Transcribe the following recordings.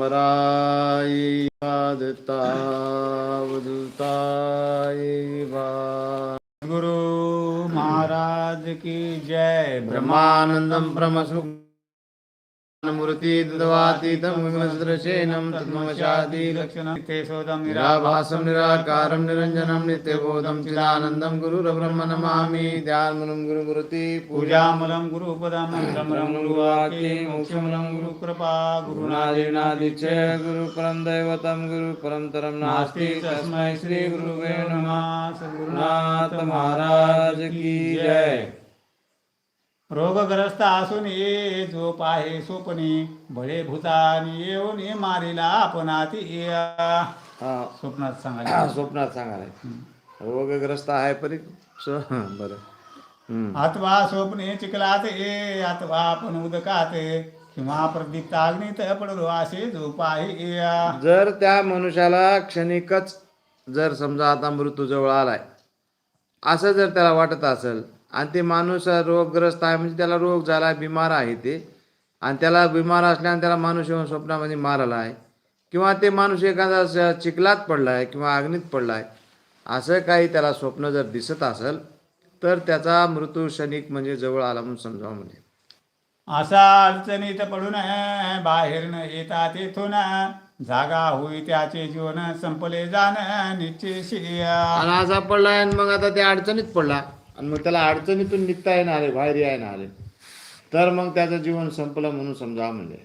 दिगंबराय दत्तावधूताय वा। गुरु महाराज की जय। ब्रह्मानन्दं ब्रह्मसुख तद्मशादि लक्षणं निराभासं निराकारं निरञ्जनं नित्यबोधं चिदानन्दं गुरुरब्रह्म नमामि। ध्यानमुनं गुरुमूर्ति पूजामूलं गुरुपदं भ्रमरं गुरुवाक्ये मोक्षमूलं गुरुकृपा गुरुनादिनादिच गुरुपरं दैवतं गुरुपरं तरं नास्ति तस्मै श्री गुरुवे नमः। सद्गुरुनाथ महाराज की जय। रोगग्रस्त असून ये जो पाहे स्वप्नी. बळे भूतानी येऊन मारिला आपणाती हा. स्वप्नात सांगायला. स्वप्नात सांगायला. रोगग्रस्त आहे परी बरं. अथवा स्वप्ने चिखलात ये अथवा आपण उदकात किंवा प्रदीप्त अग्नीत पडलो असे जो पाहे जर त्या मनुष्याला क्षणिकच जर समजा आता मृत्यू जवळ आलाय असं जर त्याला वाटत असेल आणि ते माणूस रोगग्रस्त आहे म्हणजे त्याला रोग झाला बिमार आहे ते. आणि त्याला बिमार असल्याने त्याला माणूस येऊन स्वप्नामध्ये मारला आहे. किंवा ते माणूस एखादा चिखलात पडला आहे किंवा अग्नीत पडला आहे असं काही त्याला स्वप्न जर दिसत असेल तर त्याचा मृत्यू क्षणिक म्हणजे जवळ आला म्हणून समजावं म्हणजे. असा अडचणीत पडून बाहेर न येता तेथून जागा होई त्याचे जीवन संपले जाण निश्चय आणि असा पडला आणि मग आता त्या अडचणीत पडला. आणि मग त्याला अडचणीतून निघता येणं आले बाहेर यायला आले तर मग त्याचं जीवन संपलं म्हणून समजा म्हणजे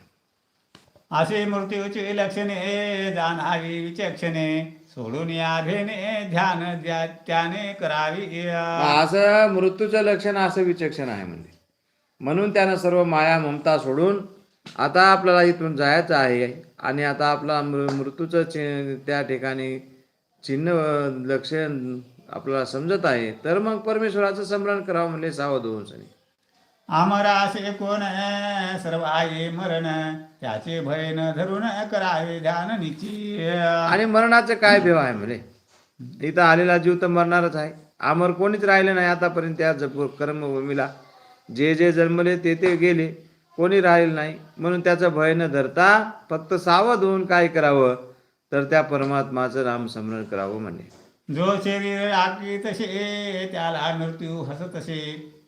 असे मृत्यूचे लक्षणे जाणावी विचक्षणे. सोडून या भेने ध्यान द्या त्याने करावी असं मृत्यूचं लक्षण असं विचक्षण आहे म्हणजे म्हणून त्यानं सर्व माया ममता सोडून आता आपल्याला इथून जायचं आहे. आणि आता आपला मृत्यूचं चि त्या ठिकाणी चिन्ह लक्षण आपल्याला समजत आहे. तर मग परमेश्वराचं स्मरण करावं म्हणजे सावध होऊन सनी. आमरा असे कोण सर्व आहे मरण त्याचे भय न धरून करावे ध्यान निश्चय आणि मरणाचं काय भेव आहे म्हणजे इथं आलेला जीव तर मरणारच आहे. अमर कोणीच राहिलं नाही आतापर्यंत त्या जप कर्मभूमीला. जे जे जन्मले ते ते गेले कोणी राहिलं नाही. म्हणून त्याचं भय न धरता फक्त सावध होऊन काय करावं? तर त्या परमात्माचं नामस्मरण करावं म्हणजे जो शरीर आकी तसे त्याला मृत्यू हसतसे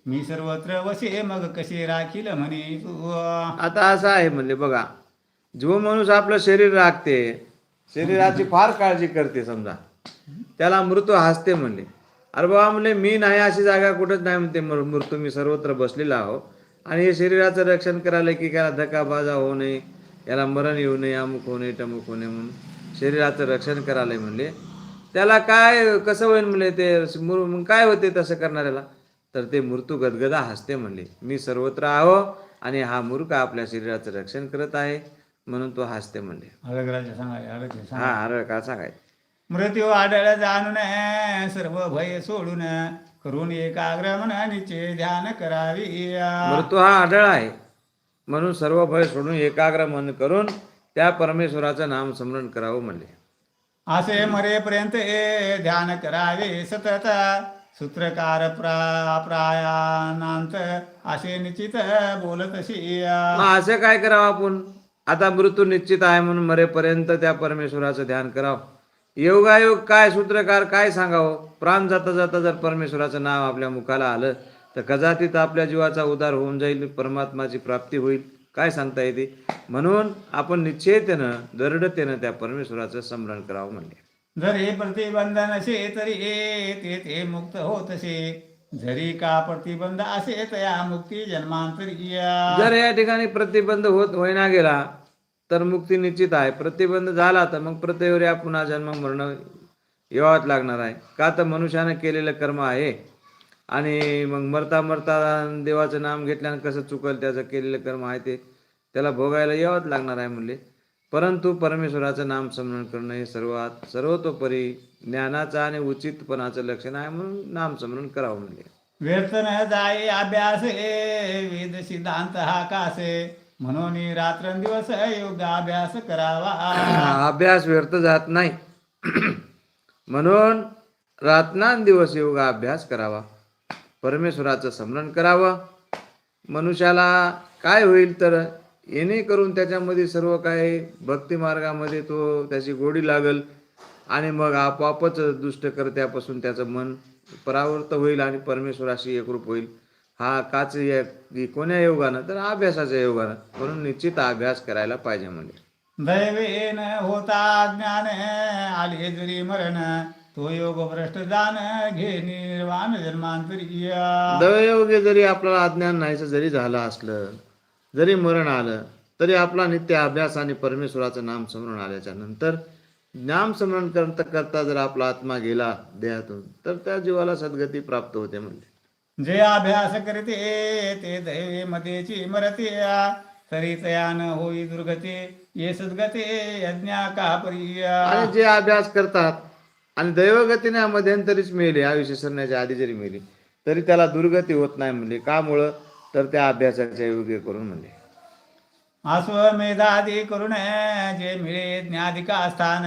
मी सर्वत्र वसे मग कसे राखील म्हणे तू? आता असं आहे म्हणले बघा जो माणूस आपलं शरीर राखते शरीराची फार काळजी करते समजा त्याला मृत्यू हसते म्हणले. अरे बाबा म्हणले मी नाही अशी जागा कुठंच नाही म्हणते मृत्यू मी सर्वत्र बसलेला आहो. आणि हे शरीराचं रक्षण करायला की त्याला धकाबाजा होऊ नये याला मरण येऊ नये अमुक होऊ नये टमुक होऊ नये म्हणून शरीराचं रक्षण करायला म्हणले. त्याला काय कसं होईल म्हणले ते मग काय होते तसं करणाऱ्याला? तर ते मृत्यू गदगदा हसते म्हणले मी सर्वत्र आहो आणि हा मूर्ख आपल्या शरीराचं रक्षण करत आहे. म्हणून तो हसते म्हणले. सांगाय हा अरे का सांगायचं मृत्यू आढळ जाणून सर्व भय सोडून करून एकाग्र मनाचे ध्यान करावी. मृत्यू हा आढळ आहे. म्हणून सर्व भय सोडून एकाग्र मन करून त्या परमेश्वराचं नाम स्मरण करावं म्हणले. असे मरेपर्यंत हे ध्यान करावे सतत. सूत्रकार प्रा प्रायानांत असे निश्चित बोलत अशी असं काय करावं आपण? आता मृत्यू निश्चित आहे म्हणून मरेपर्यंत त्या परमेश्वराचं ध्यान करावं. योगायोग काय सूत्रकार काय सांगावं? प्राण जाता जाता जर परमेश्वराचं नाव आपल्या मुखाला आलं तर कदाचित आपल्या जीवाचा उद्धार होऊन जाईल परमात्माची प्राप्ती होईल. काय सांगता येते? म्हणून आपण निश्चयतेनं दृढतेनं त्या परमेश्वराचं स्मरण करावं म्हणले. जर हे प्रतिबंध नसे तरी हे ते ते मुक्त होतसे जरी का प्रतिबंध असे तया मुक्ती जन्मांतरी जर या ठिकाणी प्रतिबंध होत होईना गेला तर मुक्ती निश्चित आहे. प्रतिबंध झाला तर मग प्रत्येक पुन्हा जन्म मरण यावाच लागणार आहे. का तर मनुष्यानं केलेलं कर्म आहे. आणि मग मरता मरता देवाचं नाम घेतल्यानं कसं चुकल त्याचं केलेलं कर्म आहे ते. त्याला भोगायला यावंच लागणार आहे म्हणले. परंतु परमेश्वराचं नाम स्मरण करणं हे सर्वात सर्वतोपरी ज्ञानाचं आणि उचितपणाचं लक्षण आहे म्हणून नाम स्मरण करावं म्हणले. व्यर्थ न जाई अभ्यास वेद सिद्धांत हा कासे म्हणून रात्रंदिवस योगाभ्यास करावा. अभ्यास व्यर्थ जात नाही. म्हणून रात्रंदिवस योगा अभ्यास करावा. परमेश्वराचं स्मरण करावं. मनुष्याला काय होईल तर येणे करून त्याच्यामध्ये सर्व काही भक्ती मार्गामध्ये तो त्याची गोडी लागल आणि मग आपोआपच दुष्टकर्त्यापासून त्याचं मन परावृत्त होईल आणि परमेश्वराशी एकरूप होईल. हा काच या- कोण्या योगानं? तर अभ्यासाच्या योगानं. म्हणून निश्चित अभ्यास करायला पाहिजे म्हणजे. दैवेन होता ज्ञान आले जरी मरण. तो योग भ्रष्ट जाण घे निर्वाण जन्मांतरी दवयोगे जरी आपल्याला अज्ञान नाहीचं जरी झालं असलं जरी मरण आलं तरी आपला नित्य अभ्यास आणि परमेश्वराचं नाम स्मरण आल्याच्यानंतर नाम स्मरण करता करता जर आपला आत्मा गेला देहातून तर त्या जीवाला सद्गती प्राप्त होते म्हणजे जे अभ्यास करते ते दैवे मतेची मरते तरी तयान होई दुर्गते ये सद्गते यज्ञा का परिया. आणि जे अभ्यास करतात आणि दैवगतीने मध्यंतरीच मेले आयुष्य सरण्याच्या आधी जरी मेली तरी त्याला दुर्गती होत नाही म्हणजे का मुळं? तर त्या अभ्यासाच्या योग्य करून म्हणजे अश्वमेधादी करून जे मिळे ज्ञाधिका स्थान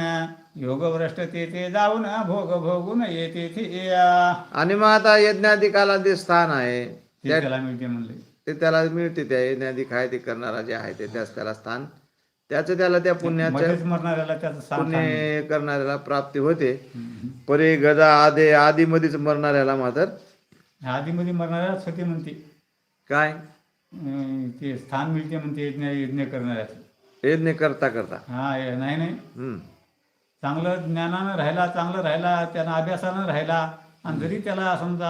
योग भ्रष्ट ते ते जाऊन भोग भोगून येते ते आणि मग आता यज्ञाधिकाला जे स्थान आहे त्या त्याला मिळते म्हणले. ते त्याला मिळते त्या यज्ञाधिक आहे ते करणारा जे आहे ते त्याच त्याला स्थान. त्याचं त्याला त्या पुण्याच्या मध्येच मरणाऱ्याला त्याचं स्थान पुण्य करणाऱ्याला प्राप्ती होते. परे गदा आदे आदीमध्येच मरणाऱ्याला मात्र आधीमध्ये मरणाऱ्याला सती म्हणते. काय? अं, ते स्थान मिळते म्हणते यज्ञ यज्ञ करणाऱ्याचं. यज्ञ करता करता. हा हे नाही नाही. हम्म. चांगलं ज्ञानानं राहिला चांगलं राहिला त्यानं अभ्यासानं राहिला आणि जरी त्याला समजा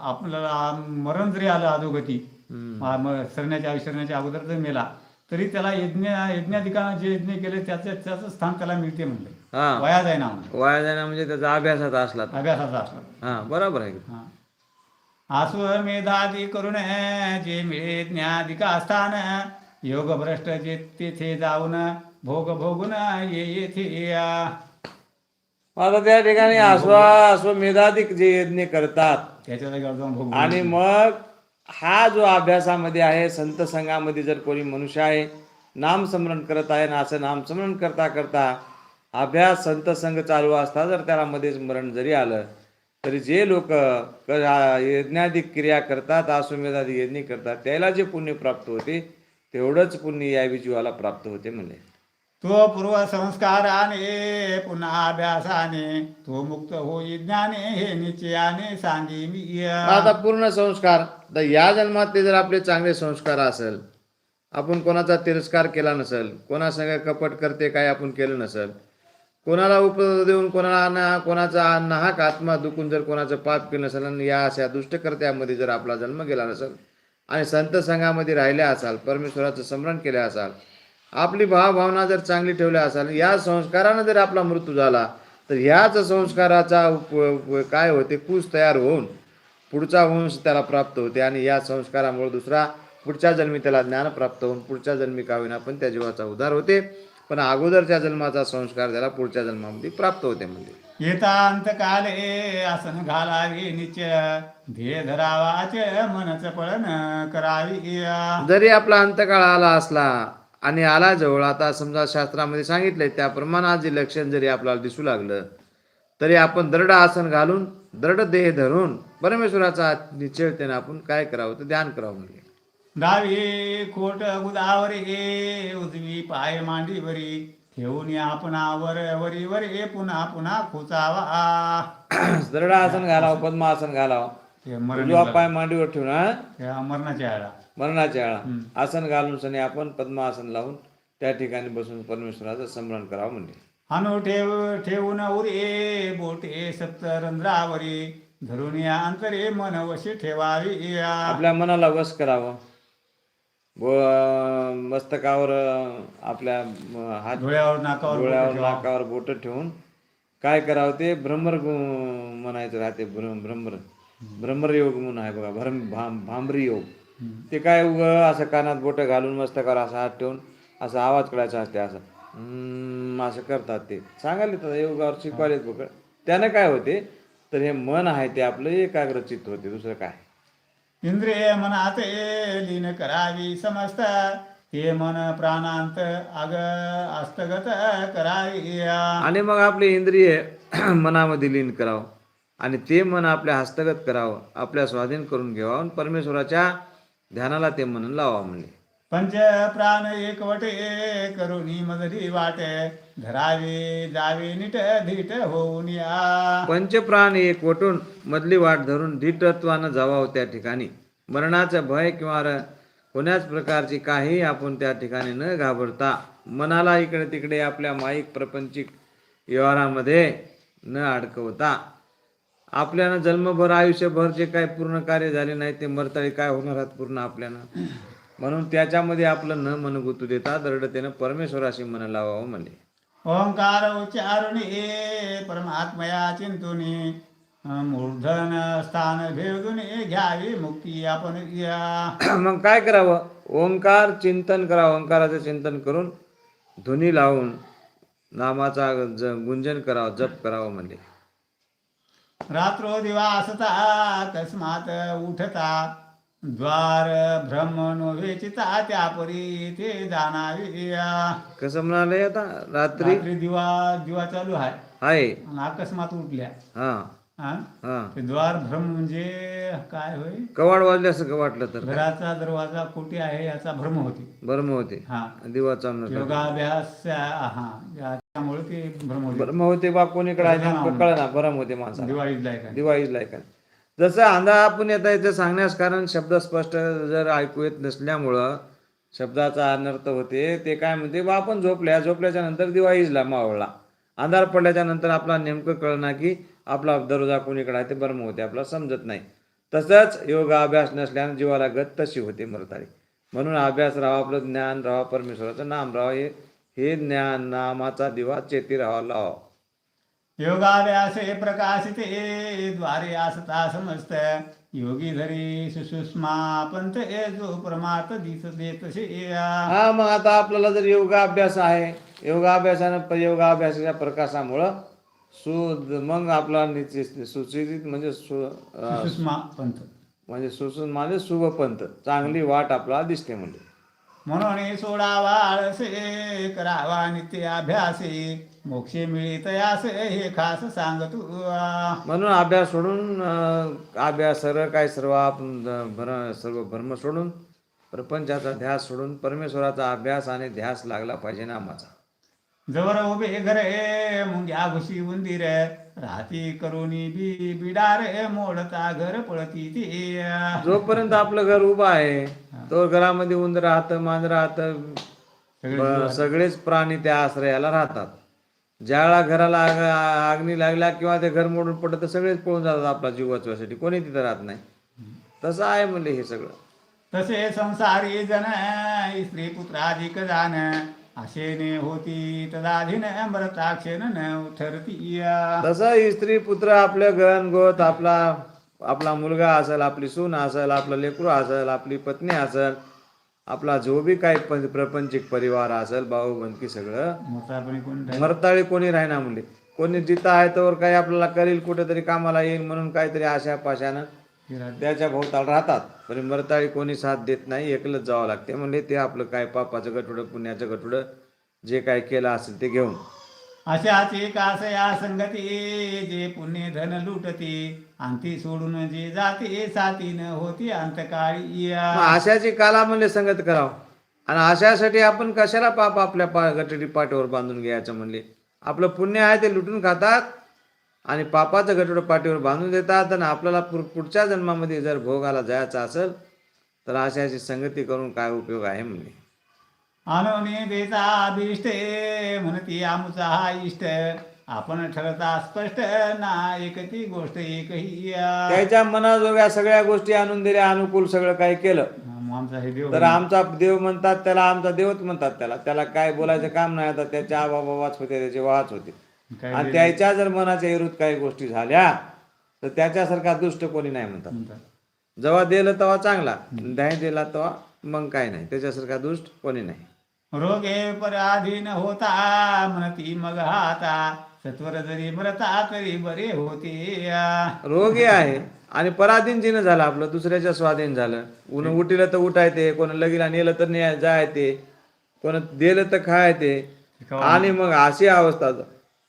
आपल्याला मरण जरी आलं अधोगती हम्म. आ- म- सरण्याच्या विसरण्याच्या अगोदर जर मेला तरी त्याला यज्ञ यज्ञाधिकानं जे यज्ञ केले त्याचं त्याचं स्थान त्याला मिळते म्हणलं. हा. वया जाय ना म्हणलं वाया जाणं म्हणजे त्याचा अभ्यासात असला. अभ्यासाचा असला हा बरोबर आहे हा. आस्वमेधादी करून जे मिळे ज्ञाधिका स्थान योग भ्रष्ट जे तेथे जाऊन भोग भोगून ये येथे या. आता त्या ठिकाणी अश्वा अश्वमेधाधिक जे यज्ञ करतात त्याच्या जाऊन भोग आणि मग हा जो अभ्यासामध्ये आहे संत संघामध्ये जर कोणी मनुष्य आहे नामस्मरण करत आहे ना असं नामस्मरण करता करता अभ्यास संत संघ चालू असता जर त्याला मध्येच मरण जरी आलं तरी जे लोक यज्ञाधिक क्रिया करतात अश्वमेधाधिक यज्ञ करतात त्याला जे पुण्य प्राप्त होते तेवढंच पुण्य या जीवाला प्राप्त होते म्हणजे तो पूर्व संस्काराने पुन्हा अभ्यासाने तो मुक्त होई ज्ञाने हे निश्चयाने सांगे मी. आता पूर्ण संस्कार या जन्मातले जर आपले चांगले संस्कार असेल आपण कोणाचा तिरस्कार केला नसेल कोणासंग कपट करते काय आपण केलं नसेल कोणाला उपद्रव देऊन कोणाला ना कोणाचा नाहक आत्मा दुखून जर कोणाचं पाप केलं नसेल आणि या अशा दुष्टकर्त्यामध्ये जर आपला जन्म गेला नसेल आणि संत संघामध्ये राहिल्या असाल परमेश्वराचं स्मरण केले असाल आपली भावभावना जर चांगली ठेवल्या असाल या संस्कारानं जर आपला मृत्यू झाला तर ह्याच संस्काराचा उप काय होते कुस तयार होऊन पुढचा वंश त्याला प्राप्त होते आणि या संस्कारामुळे दुसरा पुढच्या जन्मी त्याला ज्ञान प्राप्त होऊन पुढच्या जन्मी काविना होईना पण त्या जीवाचा उद्धार होते. पण अगोदरच्या जन्माचा संस्कार त्याला पुढच्या जन्मामध्ये प्राप्त होते म्हणजे येता अंतकाले आसन घालावे निश्चय ध्येय धरावाचे मनच पळन करावी. जरी आपला अंतकाळ आला असला आणि आला जवळ आता समजा शास्त्रामध्ये सांगितलंय त्याप्रमाणे आज जे लक्षण जरी आपल्याला दिसू लागलं तरी आपण दरड आसन घालून दरड देह धरून परमेश्वराचा निश्चयतेने आपण काय करावं तर ध्यान करावं म्हणजे डावी खोट गुदावरे उजवी पाय मांडीवरी ठेवून आपणावर वरी वरी पुन्हा पुन्हा खुचावा दरड आसन घालावं पद्मासन घालावं उजवा पाय मांडीवर ठेवून हा मरणाच्या आळा मरणाच्या आसन घालून सनी आपण पद्मासन लावून त्या ठिकाणी बसून परमेश्वराचं स्मरण करावं म्हणजे हानू ठेव ठेवून उरे बोटे सप्तरंध्रावरी धरून या अंतरे मन वशी ठेवावी. आपल्या मनाला वश करावं व मस्तकावर आपल्या हात डोळ्यावर नाकावर बोटं डोळ्यावर. नाकावर बोट ठेवून काय करावं ते भ्रमर म्हणायचं राहते भ्रम भ्रमर. भ्रमर योग म्हणून आहे बघा भ्रम भाम भांबरी योग. ते काय उग असं कानात बोटं घालून मस्तकावर असा हात ठेवून असा आवाज काढायचा असते असं. हम्म, असं करतात ते. सांगायला तर योगावर शिकवायलेत बघ. त्यानं काय होते तर हे मन आहे ते आपलं एकाग्रचित्त होते दुसरं काय? इंद्रिय मनाते लीन करावी समस्त ते मन प्राणांत अग हस्तगत करावी या. आणि मग आपले इंद्रिय मनामध्ये लीन करावं. आणि ते मन आपल्या हस्तगत करावं. आपल्या स्वाधीन करून घ्यावं. आणि परमेश्वराच्या ध्यानाला ते मन लावा म्हणजे पंच प्राण एकवटे करुणी मजरी वाटे धरावे जावे नीट धीट होऊन या. पंचप्राण एक वटून मधली वाट धरून धीटत्वानं जावा त्या ठिकाणी. मरणाचं भय किंवा कोण्याच प्रकारची काही आपण त्या ठिकाणी न घाबरता मनाला इकडे तिकडे आपल्या माईक प्रपंचिक व्यवहारामध्ये न अडकवता आपल्यानं जन्मभर आयुष्यभर जे काही पूर्ण कार्य झाले नाही ते मरताळी काय होणार आहेत पूर्ण आपल्यानं? म्हणून त्याच्यामध्ये आपलं न मन गुतू देता दृढतेनं परमेश्वराशी मन लावावं म्हणले. ओंकार उच्चारुणे परमात्मया चिंतुनी मूर्धन स्थान भेदुने घ्यावी मुक्ती आपण मग काय करावं? ओंकार चिंतन करावं ओंकाराचं चिंतन करून धुनी लावून नामाचा गुंजन करावं जप करावं म्हणजे रात्रो दिवासता तस्मात उठता द्वार ब्रह्म नोवेचिता त्यापरी ते जाणावी या. कसं म्हणाले आता? रात्री? रात्री दिवा दिवा चालू आहे आहे आणि अकस्मात उठल्या. हा. हा? हा. ते द्वार भ्रम म्हणजे काय होय? कवाड वाजले असं का वाटलं तर? घराचा दरवाजा कोटी आहे याचा भ्रम होती. बरं मग होते. हा. दिवा चालणार योगाभ्यास हा ते भ्रम होते. बरं मग होते बा कोणीकडे आहे नेमकं कळना बरं होते माणसा दिवाळीत लायक दिवाळीच लायक जसं आंधा आपण येता येतं सांगण्यास कारण शब्द स्पष्ट जर ऐकू येत नसल्यामुळं शब्दाचा अनर्थ होते. ते काय म्हणते बा आपण झोपल्या. झोपल्याच्या नंतर इजला मावळला. अंधार पडल्याच्या नंतर आपला नेमकं कळणार की आपला दरोजा कोणीकडे आहे ते बर्म होते आपला समजत नाही. तसंच योगा अभ्यास नसल्यानं जीवाला गत तशी होते मरताळी म्हणून अभ्यास राहा आपलं ज्ञान राहा परमेश्वराचं नाम राहा. हे हे ज्ञान नामाचा दिवा चेती राहा लावा. योगाभ्यासे प्रकाशिते द्वारे आसता समस्त. योगी धरी सुषुष्मा पंत ए जो परमात दिस देतसे या. हा मग आता आपल्याला जर योगाभ्यास आहे योगाभ्यासानं योगाभ्यासाच्या प्रकाशामुळं सु मग आपला सुचित म्हणजे सु अं, सुषुष्मा पंत म्हणजे सुसून म्हणजे शुभ पंथ चांगली वाट आपल्याला दिसते म्हणजे. म्हणून सोडावा आळसे करावा नित्य अभ्यासे मोक्षे मिळित यास हे खास सांगतो म्हणून अभ्यास सोडून अभ्यास सर्व काय सर्व आपण सर्व भ्रम सोडून प्रपंचाचा ध्यास सोडून परमेश्वराचा अभ्यास आणि ध्यास लागला पाहिजे नामाचा जवर उभे घरे मुंग्या घुशी उंदीर राहती करुणी बी बिडार मोडता घर पळती ती जोपर्यंत आपलं घर उभं आहे तो घरामध्ये उंदर राहतं मांजर राहतं सगळेच प्राणी त्या आश्रयाला राहतात. ज्यावेळा घराला आग आगनी लागल्या किंवा ते घर मोडून पडलं तर सगळेच पळून जातात आपला जीव वाचवायसाठी कोणी तिथं राहत नाही. तसं आहे म्हणले हे सगळं. तसे संसारी जन स्त्री पुत्राधिक जान आशेने होती तदाधीन मरताक्षण न उथरती तसं स्त्री पुत्र आपलं गण गोत आपला आपला मुलगा असेल आपली सून असेल आपलं लेकरू असेल आपली पत्नी असेल आपला जो बी काही प- प्रपंचिक परिवार असेल भाऊ बंदकी सगळं मरताळी कोणी राहिना म्हणले कोणी जिथं आहे तर काही आपल्याला करील कुठेतरी कामाला येईल म्हणून काहीतरी आशा पाशानं त्याच्या भोवताल राहतात. पण मरताळी कोणी साथ देत नाही एकलंच जावं लागते. म्हणजे ते आपलं काय पापाचं गठुडं पुण्याचं गठुडं जे काय केलं असेल ते घेऊन. अशाची कासया संगती जे पुण्य धन लुटते अंती सोडून जे जाते साथीन होती अंतकाळी या. आशाची काला म्हणले संगत करावं. आणि आशासाठी आपण कशाला पाप आपल्या पा गटडी पाठीवर बांधून घ्यायचं म्हणले? आपलं पुण्य आहे ते लुटून खातात आणि पापाचं गटोडं पाठीवर बांधून देतात आणि आपल्याला पुढच्या जन्मामध्ये जर भोगाला जायचं असेल तर आशाची संगती करून काय उपयोग आहे म्हणले? आणून देता अभिष्टे म्हणती आमचा हा इष्ट. आपण ठरता स्पष्ट ना एकती गोष्ट एकही. त्याच्या मनाजोग्या सगळ्या गोष्टी आणून दिल्या अनुकूल सगळं काही केलं. मग आमचा हे देव तर आमचा देव म्हणतात त्याला आमचा देवच म्हणतात त्याला. त्याला काय बोलायचं काम नाही आता त्याच्या आबाबाच होते त्याचे वाच होते. आणि त्याच्या जर मनाच्या विरुद्ध काही गोष्टी झाल्या तर त्याच्यासारखा दुष्ट कोणी नाही म्हणतात. म्हणतात. जेव्हा दिलं तेव्हा चांगला नाही दिला तेव्हा मग काय नाही. त्याच्यासारखा दुष्ट कोणी नाही. रोगे पराधीन होता म्हणती मग हाता. सत्वर जरी मरता तरी बरे होते. रोगी आहे आणि पराधीन जिनं झालं आपलं दुसऱ्याच्या स्वाधीन झालं. उन उठिलं तर उठायते कोण लगीला नेलं तर न्याय जायते कोण दिलं तर खायते. आणि मग अशी अवस्था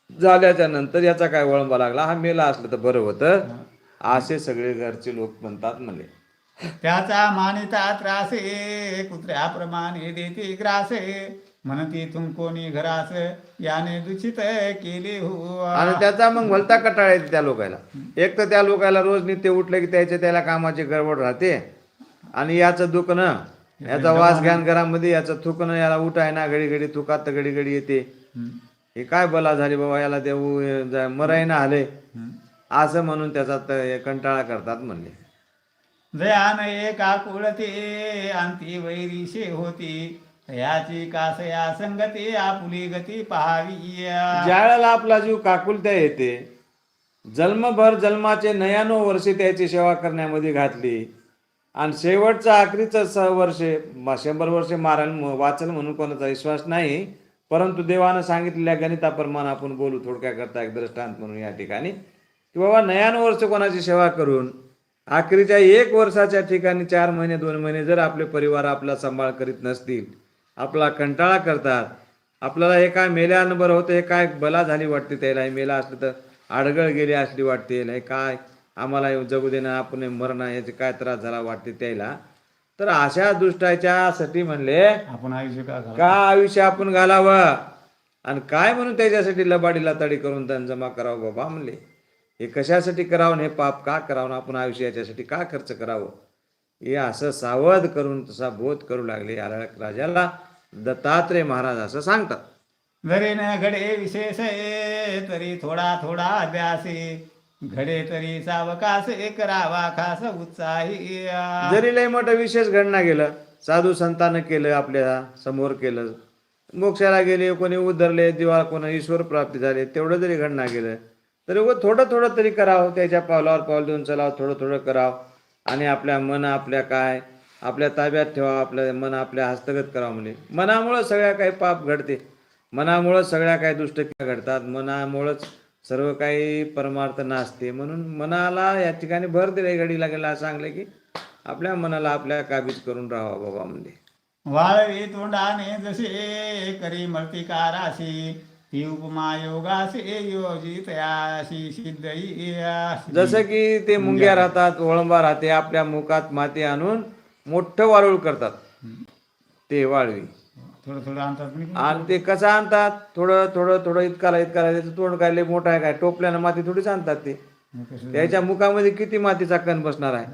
झाल्याच्यानंतर याचा काय वळंबा लागला? हा मेला असलं तर बरं होतं. असे सगळे घरचे लोक म्हणतात म्हणले त्याचा मानिता त्रासे कुत्र्याप्रमाणे देते ग्रासे. म्हणती तुम कोणी घरास याने दूषित केले हो आणि त्याचा मग भलता कटाळा येते त्या लोकायला. एक तर त्या लोकायला रोज नित्य उठलं की त्याच्या त्याला कामाची गडबड राहते. आणि याचं दुखणं याचा वास घ्यान घरामध्ये याचं थुकणं याला उठाय ना घडी घडी थुकात तर घडी घडी येते. हे काय बला झाली बाबा याला देऊ मराय ना आले. असं म्हणून त्याचा कंटाळा करतात म्हणले. जयान एका कुळते अंती वैरीशे होती. याची कासया संगती आपुली गती पहावी ज्या आपला जीव काकुलत्या येते जन्मभर जन्माचे नयानो वर्षे त्याची सेवा करण्यामध्ये घातली. आणि शेवटचं आखरीचं सह वर्षे शंभर वर्षे मारण वाचन म्हणून कोणाचा विश्वास नाही. परंतु देवानं सांगितलेल्या गणिताप्रमाणे आपण बोलू थोडक्या करता एक दृष्टांत म्हणून या ठिकाणी. की बाबा नयानो वर्ष कोणाची सेवा करून अखेरीच्या एक वर्षाच्या ठिकाणी चार महिने दोन महिने जर आपले परिवार आपला सांभाळ करीत नसतील आपला कंटाळा करतात आपल्याला हे काय मेल्यानं बरं होतं हे काय बला झाली वाटते त्याला हे मेला असलं तर आडगळ गेली असली वाटते हे काय आम्हाला जगू देणं आपण हे मरणं याचे काय त्रास झाला वाटते त्याला. तर अशा दृष्टाच्यासाठी म्हणले आपण आयुष्य का आयुष्य आपण घालावं? आणि काय म्हणून त्याच्यासाठी लबाडीला तडी करून धन जमा करावं बाबा म्हणले. हे कशासाठी करावं हे पाप का करावं? आपण आयुष्य याच्यासाठी का खर्च करावं? हे असं सावध करून तसा बोध करू लागले आरळक राजाला दत्तात्रय महाराज असं सांगतात. जरी न घडे विशेष तरी थोडा थोडा अभ्यासे. घडे तरी सावकासे करावा खास उत्साही. जरी लय मोठं विशेष घडणं गेलं साधू संतानं केलं आपल्यासमोर केलं मोक्षाला गेले कोणी उद्धरले दिवा कोणा ईश्वर प्राप्ती झाले तेवढं जरी घडणं गेलं तरी व थोडं थोडं तरी करावं त्याच्या पावलावर पाऊल देऊन चलावं थोडं थोडं करावं. आणि आपल्या मन आपल्या काय आपल्या ताब्यात ठेवा आपल्या मन आपल्या हस्तगत करावं म्हणजे मनामुळं सगळ्या काही पाप घडते. मनामुळं सगळ्या काही दुष्टक्रिया घडतात. मनामुळंच सर्व काही परमार्थ नासते. म्हणून मनाला या ठिकाणी भर दिले घडी लागेल असं सांगले की आपल्या मनाला आपल्या काबीज करून राहावा बाबा म्हणजे वाळवी तोंडाने जसे करी मर्तिकाराशी ती उपमा योगासे योजित जसं की ते मुंग्या राहतात वळंबा राहते आपल्या मुखात माती आणून मोठं वाळूळ करतात. ते वाळवी. थोडं थोडं आणतात आणि ते कसं आणतात? थोडं थोडं थोडं इतकाला इतकाला त्याचं तोंड काय मोठं आहे काय? टोपल्यानं माती थोडीच आणतात ते. त्याच्या मुखामध्ये किती मातीचा कण बसणार आहे?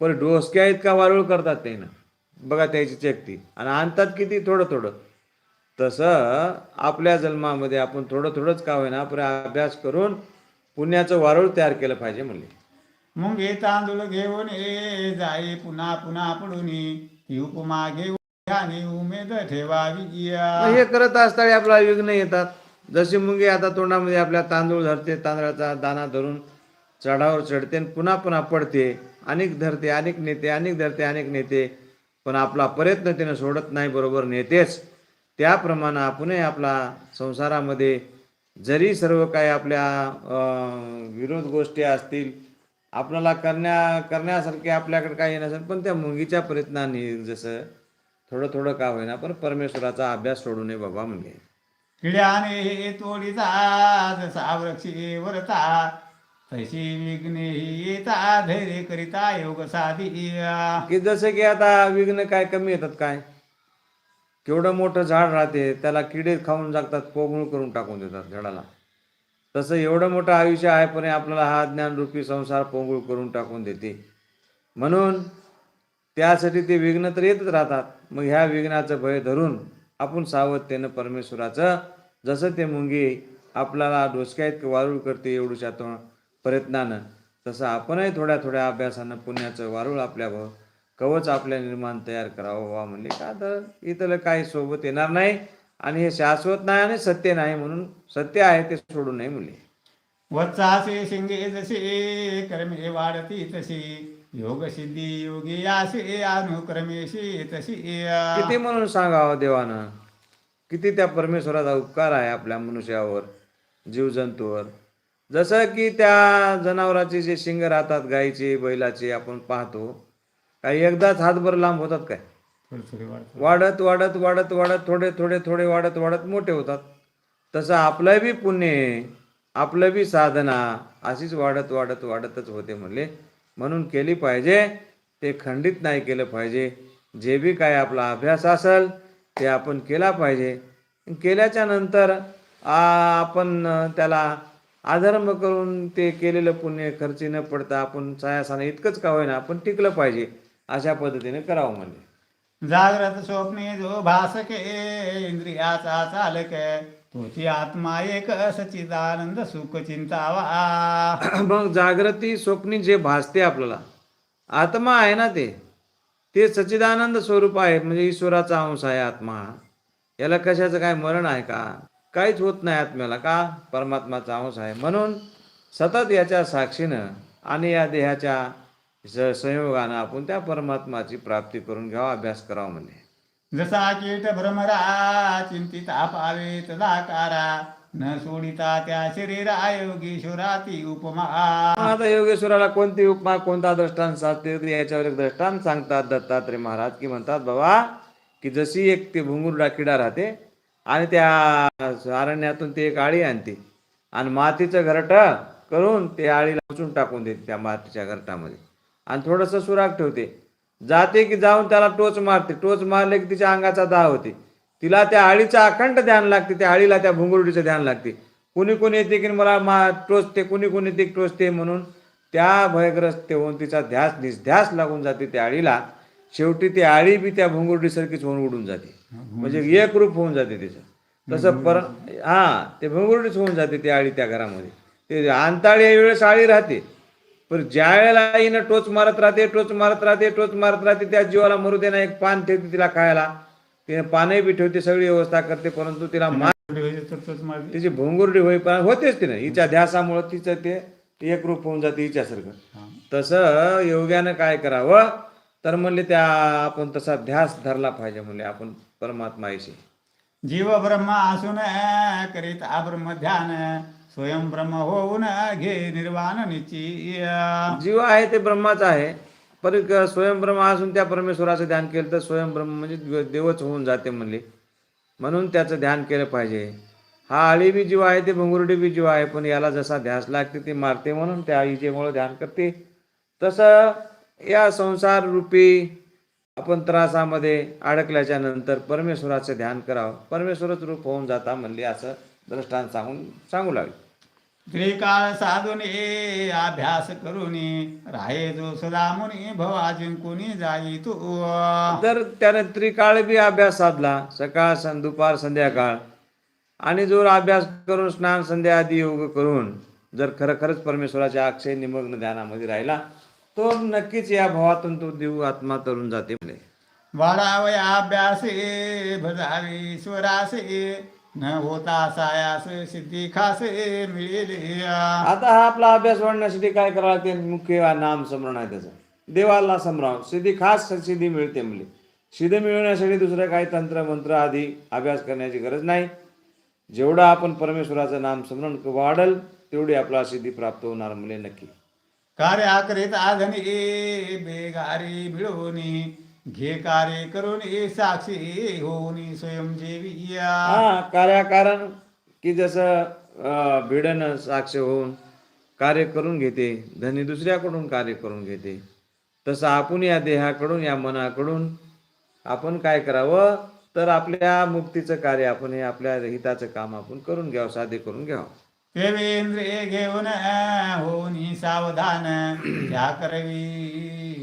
पण डोसक्या इतका वाळूळ करतात त्यानं. बघा त्याची चेकती. आणि आणतात किती? थोडं थोडं. तसं आपल्या जन्मामध्ये आपण थोडं थोडंच का होईना आपण अभ्यास करून पुण्याचं वारुळ तयार केलं पाहिजे म्हणले. मुंगे तांदूळ घेऊन ये जाई पुन्हा पुन्हा पडून ती उपमा घेऊन उमेद ठेवावी हे करत असताना आपल्याला विघ्न येतात. जशी मुंगी आता तोंडामध्ये आपल्या तांदूळ धरते तांदळाचा दाना धरून चढावर चढते आणि पुन्हा पुन्हा पडते. अनेक धरते अनेक नेते अनेक धरते अनेक नेते. पण आपला प्रयत्न त्यानं सोडत नाही बरोबर नेतेच. त्याप्रमाणे आपणही आपला संसारामध्ये जरी सर्व काही आपल्या विरोध गोष्टी असतील आपल्याला करण्या करण्यासारखे आपल्याकडे काही नसेल पण त्या मुंगीच्या प्रयत्नाने जसं थोडं थोडं का होईना पण परमेश्वराचा अभ्यास सोडू नये बाबा म्हणजे किड्याने तोडीचा जसा वृक्षी वरता. तशी विघ्ने येता धैर्य करिता योग साधी की जसं की आता विघ्न काय कमी येतात काय? केवढं मोठं झाड राहते त्याला किडे खाऊन जागतात पोगळून करून टाकून देतात झाडाला. तसं एवढं मोठं आयुष्य आहे पण आपल्याला हा ज्ञानरूपी संसार पोंगूळ करून टाकून देते. म्हणून त्यासाठी ते विघ्न तर येतच राहतात. मग ह्या विघ्नाचं भय धरून आपण सावधतेनं परमेश्वराचं जसं ते मुंगी आपल्याला डोसक्या वारूळ करते एवढूच्या तो प्रयत्नानं तसं आपणही थोड्या थोड्या अभ्यासानं पुण्याचं वारूळ आपल्या कवच आपल्या निर्माण तयार करावं वा म्हणले. का तर इथलं काही सोबत येणार नाही आणि हे शाश्वत नाही आणि सत्य नाही म्हणून सत्य आहे ते सोडू नये म्हणले. वत्सासे शिंगे जसे कर्मे वाढती तशी योग सिद्धी योगी असे अनुक्रमेशी तशी किती म्हणून सांगावं देवानं? किती त्या परमेश्वराचा उपकार आहे आपल्या मनुष्यावर जीवजंतूवर? जसं की त्या जनावराचे जे शिंग राहतात गाईचे बैलाचे आपण पाहतो काही एकदाच हातभर लांब होतात काय? वाढत वाढत वाढत वाढत थोडे थोडे थोडे वाढत वाढत मोठे होतात. तसं आपलं बी पुण्य आपलं बी साधना अशीच वाढत वाढत वाढतच होते म्हणले. म्हणून केली पाहिजे ते खंडित नाही केलं पाहिजे. जे बी काय आपला अभ्यास असेल ते आपण केला पाहिजे. केल्याच्यानंतर आपण त्याला आधर्म करून ते केलेलं पुण्य खर्ची न पडता आपण सायासाने इतकंच का होईना आपण टिकलं पाहिजे. अशा पद्धतीने करावं म्हणजे. जाग्रत स्वप्ने जो भासके इंद्रियाचा चालक तोची आत्मा एक सचिदानंद सुख चिंतावा. मग जागृती स्वप्नी जे भासते आपल्याला आत्मा आहे ना ते ते सच्चिदानंद स्वरूप आहे म्हणजे ईश्वराचा अंश आहे आत्मा. याला कशाचं काय मरण आहे का? काहीच होत नाही आत्म्याला का? परमात्माचा अंश आहे. म्हणून सतत याच्या साक्षीनं आणि या देहाच्या स- संयोगानं आपण त्या परमात्माची प्राप्ती करून घ्यावा अभ्यास करावा म्हणजे जसा कीट भ्रमरा चिंतिता पावे तदाकारा न सोडिता त्या शरीरा योगीश्वराती उपमा. आता योगेश्वराला कोणती उपमा कोणता दृष्टांत साधते? याच्यावर एक दृष्टांत सांगतात दत्तात्रय महाराज की म्हणतात बाबा की जशी एक ते भुंगुरडा किडा राहते आणि त्या अरण्यातून ते एक आळी आणते आणि मातीचं घरट करून ते आळीला उचून टाकून देते त्या मातीच्या घरटामध्ये. आणि थोडंसं सुराग ठेवते. जाते की जाऊन त्याला टोच मारते. टोच मारले की तिच्या अंगाचा दाह होते. तिला त्या आळीचं अखंड ध्यान लागते. त्या आळीला त्या भुंगुरडीचं ध्यान लागते. कुणी कोणी येते की मला मा टोचते कुणी कोणी ते टोचते म्हणून त्या भयग्रस्त होऊन तिचा ध्यास निध्यास लागून जाते त्या आळीला. शेवटी ती आळी बी त्या भुंगुरडीसारखीच होऊन उडून जाते. म्हणजे एक रूप होऊन जाते तिचं तसं पर हा ते भुंगुरडीच होऊन जाते ती आळी त्या घरामध्ये. ते अंताळी वेळेस आळी राहते. पण ज्या वेळेला आईनं टोच मारत राहते टोच मारत राहते टोच मारत राहते त्या जीवाला मरू दे ना एक पान ठेवते तिला खायला. तिने पानही बी ठेवते सगळी व्यवस्था करते परंतु तिला मा तिची भोंगुरडी होईपर्यंत होतेच तिने. हिच्या ध्यासामुळं तिचं ते एकरूप होऊन जाते हिच्यासारखं. तसं योग्यानं काय करावं? तर म्हणले त्या आपण तसा ध्यास धरला पाहिजे म्हणले आपण परमात्मा जीव ब्रह्म असून करीत ब्रह्म ध्यान. स्वयं ब्रह्म होऊन घे निर्वाण निश्चय. जीव आहे ते ब्रह्माच आहे पर स्वयंब्रह्म असून त्या परमेश्वराचं ध्यान केलं तर स्वयंब्रह्म म्हणजे देवच होऊन जाते म्हणले. म्हणून त्याचं ध्यान केलं पाहिजे. हा अळीबी जीव आहे ते भंगुरडी बी जीव आहे पण याला जसा ध्यास लागते ते मारते म्हणून त्या आईजेमुळं ध्यान करते. तसं या संसार रूपी आपण त्रासामध्ये अडकल्याच्या नंतर परमेश्वराचं ध्यान करावं. परमेश्वरच रूप होऊन जाता म्हणले असं दृष्टांत सांगून सांगू लागले. त्रिकाळ साधुने अभ्यास करून राहे जो सदा मुनी भवा जिंकुनी जाई तू. तर त्याने त्रिकाळ बी अभ्यास साधला सकाळ सं दुपार संध्याकाळ. आणि जो अभ्यास करून स्नान संध्या आदी योग करून जर खरं खरंच परमेश्वराच्या अक्षय निमग्न ध्यानामध्ये राहिला तो नक्कीच या भावातून तो देव आत्मा तरून जाते वाढावय अभ्यासे भजावे स्वरासे न होता सायास सिद्धी खासे मिळेले आता हा आपला अभ्यास वाढण्यासाठी काय करावं लागते मुख्य नाम स्मरण आहे त्याचं. देवाला स्मराव सिद्धी खास सिद्धी मिळते म्हणजे सिद्धी मिळवण्यासाठी दुसरं काही तंत्र मंत्र आदी अभ्यास करण्याची गरज नाही. जेवढं आपण परमेश्वराचं नाम स्मरण वाढल तेवढी आपला सिद्धी प्राप्त होणार म्हणजे नक्की. कार्य करीत आधनी बेगारी मिळवणी घे कार्य करून साक्षी होऊन स्वयंजेवी हा कार्याकारण की जसं अं, भिडण साक्ष होऊन कार्य करून घेते धनी दुसऱ्याकडून कार्य करून घेते तसं आपण या देहाकडून या मनाकडून आपण काय करावं? तर आपल्या मुक्तीचं कार्य आपण हे आपल्या हिताचं काम आपण करून घ्यावं साधे करून घ्यावं. देवेंद्रिय घेऊन होऊन सावधान. त्या करवी.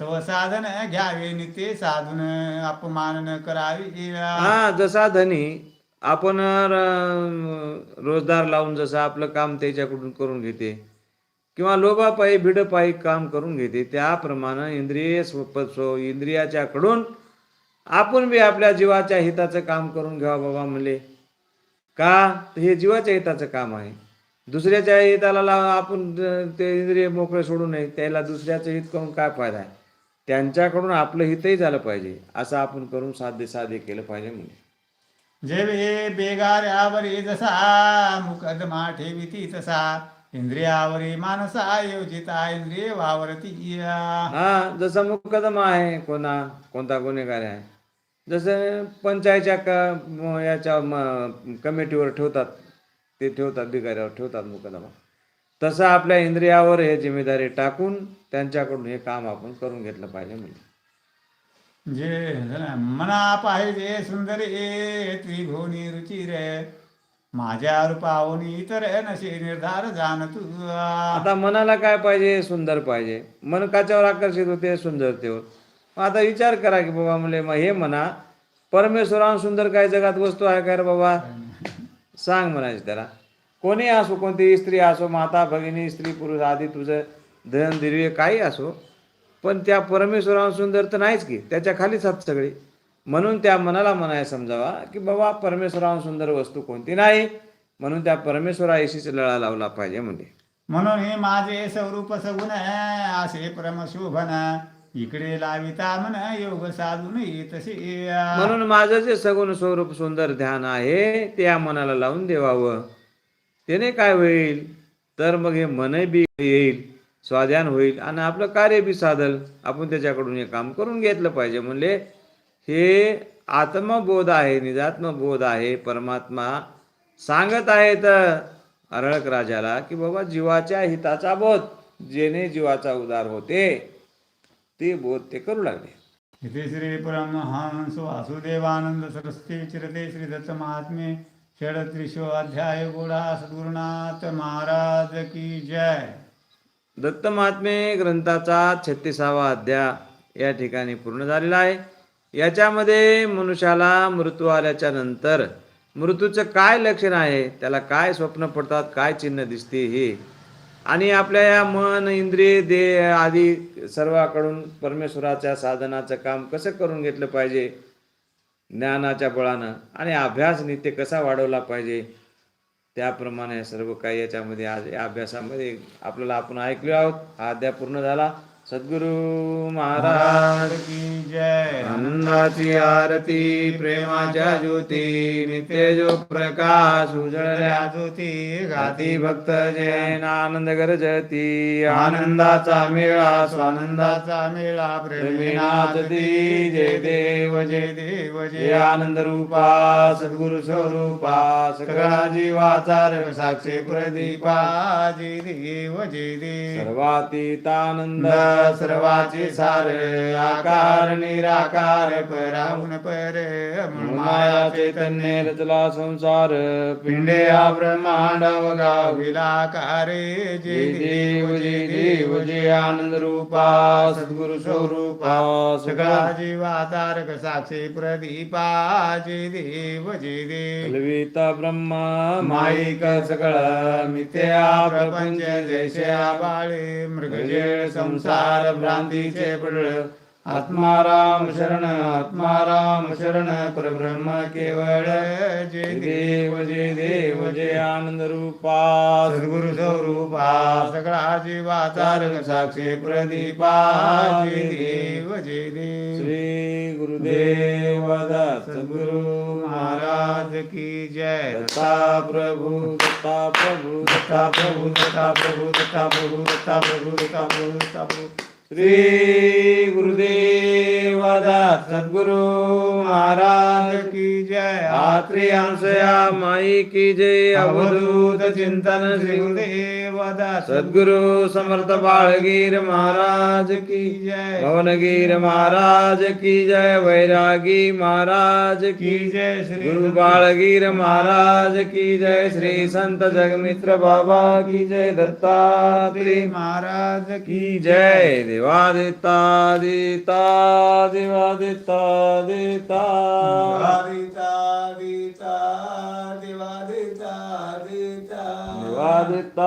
स्वसाधन घ्यावे ते साधून अपमान करावी हा जसा धनी आपण रोजदार लावून जसं आपलं काम त्याच्याकडून करून घेते किंवा लोभापायी भिडपायी काम करून घेते त्याप्रमाणे इंद्रिय स्व स्व- इंद्रियाच्याकडून आपण बी आपल्या जीवाच्या हिताचं काम करून घ्यावा बाबा म्हणले. का? हे जीवाच्या हिताचं काम आहे. दुसऱ्याच्या हिताला आपण ते इंद्रिय मोकळे सोडू नये त्याला दुसऱ्याचं हित करून काय फायदा आहे? त्यांच्याकडून आपलं हितही झालं पाहिजे. असं आपण करून साध्य साध्य केलं पाहिजे म्हणजे जेवे बेगाऱ्यावरी जसा मुकदमा ठेविती तसा. इंद्रियावरी मानसा योजिता इंद्रिय वावरती हा जसा मुकदमा आहे कोणा कोणता गुन्हेगार आहे. जसं पंचायतच्या क याच्या म- कमिटीवर ठेवतात ते ठेवतात बिगाऱ्यावर ठेवतात मुकदमा तसं आपल्या इंद्रियावर हे जिम्मेदारी टाकून त्यांच्याकडून हे काम आपण करून घेतलं पाहिजे म्हणजे जे मना पाहिजे सुंदर ए त्रिभुवनी रुची रे. माझ्या रूपावनी तर नसे निर्धार जाण तू आता मनाला काय पाहिजे? सुंदर पाहिजे. मन काच्यावर आकर्षित होते? सुंदरतेवर मग आता विचार करा की बाबा म्हणले मग हे म्हणा परमेश्वराहून सुंदर काय जगात वस्तू आहे काय रे बाबा? सांग म्हणायचे त्याला. कोणी असो कोणती स्त्री असो माता भगिनी स्त्री पुरुष आधी तुझं धन दिर्य काही असो पण त्या परमेश्वराहून सुंदर तर नाहीच की त्याच्या खालीच हात सगळे. म्हणून त्या मनाला म्हणाय समजावा की बाबा परमेश्वराहून सुंदर वस्तू कोणती नाही? म्हणून त्या परमेश्वराशीच लळा लावला पाहिजे म्हणजे म्हणून हे माझे स्वरूप सगुण असे परमशोभन इकडे लाविता म्हण योग साधून तसे म्हणून माझं जे सगुण स्वरूप सुंदर ध्यान आहे ते या मनाला लावून देवावं. त्याने काय होईल? तर मग हे मन बी येईल स्वाध्यान होईल आणि आपलं कार्य बी साधल. आपण त्याच्याकडून हे काम करून घेतलं पाहिजे. म्हणले हे आत्मबोध आहे निजात्मबोध आहे परमात्मा सांगत आहे तर अरळक राजाला की बाबा जीवाच्या हिताचा बोध जेणे जीवाचा उदार होते ते बोध ते करू लागले. इथे श्री परमहंस वासुदेवानंद सरस्वती चिरते श्री दत्त महात्मे षडत्रिशो अध्याय गोडा सद्गुरुनाथ महाराज की जय. दत्त महात्मे ग्रंथाचा छत्तीसावा अध्याय या ठिकाणी पूर्ण झालेला आहे. याच्यामध्ये मनुष्याला मृत्यू आल्याच्यानंतर मृत्यूचं काय लक्षण आहे त्याला काय स्वप्न पडतात काय चिन्ह दिसते हे आणि आपल्या या मन इंद्रिय देह आदी सर्वाकडून परमेश्वराच्या साधनाचं काम कसं करून घेतलं पाहिजे ज्ञानाच्या बळानं. आणि अभ्यास नित्य कसा वाढवला पाहिजे? त्याप्रमाणे सर्व काही याच्यामध्ये आज या अभ्यासामध्ये आपल्याला आपण ऐकलो आहोत. हा अध्याय पूर्ण झाला. सद्गुरु महाराज. की जय। आनंदाची आरती प्रेमाच्या ज्योती नित्य जो प्रकाश उजळल्या ज्योती गाती. भक्त जैन आनंद गरजती. आनंदाचा मेळा स्वानंदाचा मेळा प्रेमीनाथती जय देव जय देव जय आनंद रूपा सद्गुरु स्वरूपा सगळा जीवाचा रंग साक्षी प्रदीपा. जय देव जय देव. सर्वातीतानंद सर्वाचे सार आकार निराकार पराहुन पर माया चैतन्य रचला संसार पिंडे हा ब्रह्मांड गाविलाकार जय देव जय देव जय आनंद रूपा सद्गुरु स्वरूपा सगळा जीवा तारक साक्षी प्रदीपा जय देव जय देव. कलविता ब्रह्मा माईक सगळ मिथ्या प्रपंच जैसे बाळे मृगजेळ संसार भ्रांतीचे पडळ आत्माराम शरण आत्माराम शरण परब्रह्म केवळ. जय देव जय देव जय आनंद रूपा. सद्गुरु स्वरूपा सगळा जीवा तारक साक्षी प्रदीपा. जय देव जय देव. श्री गुरुदेव सद्गुरु. की जय। दत्ता प्रभु दत्ता प्रभु दत्ता प्रभु दत्ता प्रभु दत्ता प्रभु दत्ता प्रभु दत्ता प्रभु दत्ता प्रभु। श्री गुरुदेव दत्त सद्गुरु महाराज की जय। आत्री अंशया माई की जय। अवधूत चिंतन श्री गुरुदेव। सद्गुरु समर्थ बाळगीर महाराज की जय। भवनगीर महाराज की जय। वैरागी महाराज की जय श्री गुरु बाळगीर महाराज की जय। श्री संत जगमित्र बाबा की जय। दत्तात्री महाराज की जय। देवा देता देता देवा देता। देता देता देता देवा देता। देता देता